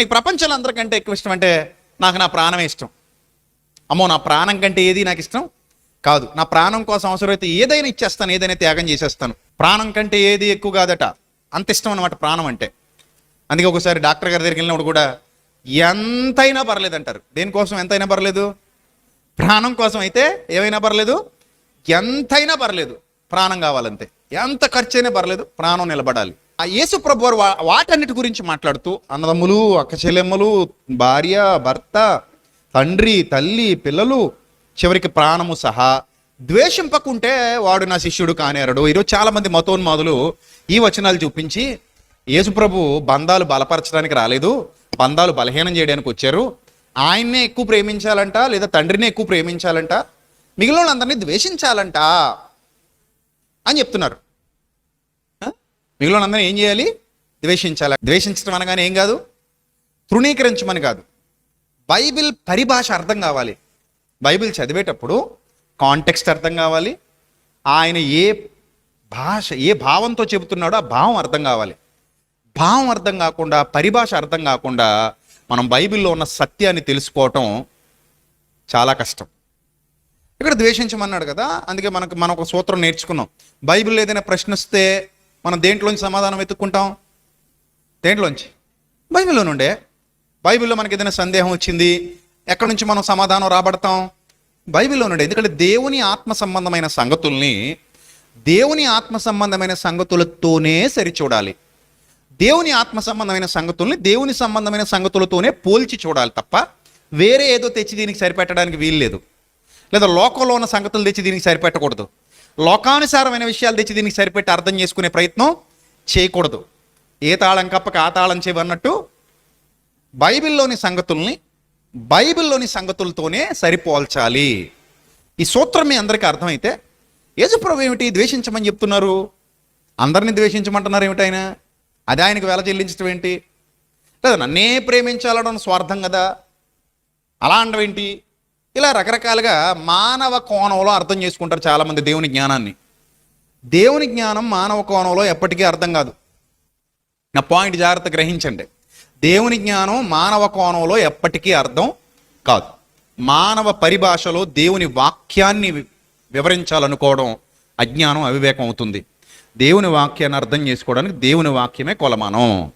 నీకు ప్రపంచంలో అందరికంటే ఎక్కువ ఇష్టం అంటే నాకు నా ప్రాణమే ఇష్టం. అమ్మో నా ప్రాణం కంటే ఏది నాకు ఇష్టం? కాదు. నా ప్రాణం కోసం అవసరమైతే ఏదైనా ఇచ్చేస్తాను ఏదైనా త్యాగం చేసేస్తాను. ప్రాణం కంటే ఏది ఎక్కువ కాదట. అంత ఇష్టం అనమాట ప్రాణం అంటే. అందుకే ఒకసారి డాక్టర్ గారి దగ్గరికి వెళ్ళినప్పుడు కూడా ఎంతైనా పర్లేదు అంటారు. దేనికోసం ఎంతైనా పర్లేదు? ప్రాణం కోసం అయితే ఏమైనా పర్లేదు? ఎంతైనా పర్లేదు. ప్రాణం కావాలంతే. ఎంత ఖర్చు అయినా పర్లేదు. ప్రాణం నిలబడాలి. ఆ యేసు ప్రభు వారు వా- వాటన్నిటి గురించి మాట్లాడుతూ అన్నదమ్ములు అక్క చెల్లెమ్మలు భార్య భర్త తండ్రి తల్లి పిల్లలు చివరికి ప్రాణము సహా ద్వేషింపకుంటే వాడు నా శిష్యుడు కానేరడు. ఈరోజు చాలా మంది మతోన్మాదులు ఈ వచనాలు చూపించి యేసుప్రభు బంధాలు బలపరచడానికి రాలేదు బంధాలు బలహీనం చేయడానికి వచ్చారు. ఆయన్నే ఎక్కువ ప్రేమించాలంట లేదా తండ్రినే ఎక్కువ ప్రేమించాలంట? మిగిలిన వాళ్ళందరినీ ద్వేషించాలంట అని చెప్తున్నారు. మిగిలిన ఏం చేయాలి? ద్వేషించాలి. ద్వేషించడం అనగానే ఏం కాదు? తృణీకరించమని కాదు. బైబిల్ పరిభాష అర్థం కావాలి. బైబిల్ చదివేటప్పుడు కాంటెక్స్ట్ అర్థం కావాలి. ఆయన ఏ భాష ఏ భావంతో చెబుతున్నాడో ఆ భావం అర్థం కావాలి. భావం అర్థం కాకుండా పరిభాష అర్థం కాకుండా మనం బైబిల్లో ఉన్న సత్యాన్ని తెలుసుకోవటం చాలా కష్టం. ఇక్కడ ద్వేషించమన్నాడు కదా? అందుకే మనకు మనం ఒక సూత్రం నేర్చుకున్నాం. బైబిల్ ఏదైనా ప్రశ్నిస్తే మనం దేంట్లోంచి సమాధానం వెతుక్కుంటాం? దేంట్లోంచి? బైబిల్లో నుండే. బైబిల్లో మనకి ఏదైనా సందేహం వచ్చింది? ఎక్కడి నుంచి మనం సమాధానం రాబడతాం? బైబిల్లో నుండే. ఎందుకంటే దేవుని ఆత్మ సంబంధమైన సంగతుల్ని దేవుని ఆత్మ సంబంధమైన సంగతులతోనే సరిచూడాలి. దేవుని ఆత్మ సంబంధమైన సంగతుల్ని దేవుని సంబంధమైన సంగతులతోనే పోల్చి చూడాలి తప్ప వేరే ఏదో తెచ్చి దీనికి సరిపెట్టడానికి వీలు లేదు లేదా లోకంలో ఉన్న సంగతులు తెచ్చి దీనికి సరిపెట్టకూడదు. లోకానుసారమైన విషయాలు తెచ్చి దీనికి సరిపెట్టి అర్థం చేసుకునే ప్రయత్నం చేయకూడదు. ఏ తాళం కప్పక ఆ తాళం చేయవన్నట్టు బైబిల్లోని సంగతుల్ని బైబిల్లోని సంగతులతోనే సరిపోల్చాలి. ఈ సూత్రం మీ అందరికీ అర్థమైతే యేసుప్రభు ఏమిటి ద్వేషించమని చెప్తున్నారు? అందరిని ద్వేషించమంటున్నారు ఏమిటైనా అది ఆయనకు వెల చెల్లించడం ఏంటి? లేదా నన్నే ప్రేమించాలడం స్వార్థం కదా? అలా అండవేంటి ఇలా రకరకాలుగా మానవ కోణంలో అర్థం చేసుకుంటారు చాలామంది దేవుని జ్ఞానాన్ని. దేవుని జ్ఞానం మానవ కోణంలో ఎప్పటికీ అర్థం కాదు. నా పాయింట్ జాగ్రత్త గ్రహించండి. దేవుని జ్ఞానం మానవ కోణంలో ఎప్పటికీ అర్థం కాదు. మానవ పరిభాషలో దేవుని వాక్యాన్ని వివరించాలనుకోవడం అజ్ఞానం అవివేకం అవుతుంది. దేవుని వాక్యాన్ని అర్థం చేసుకోవడానికి దేవుని వాక్యమే కొలమానం.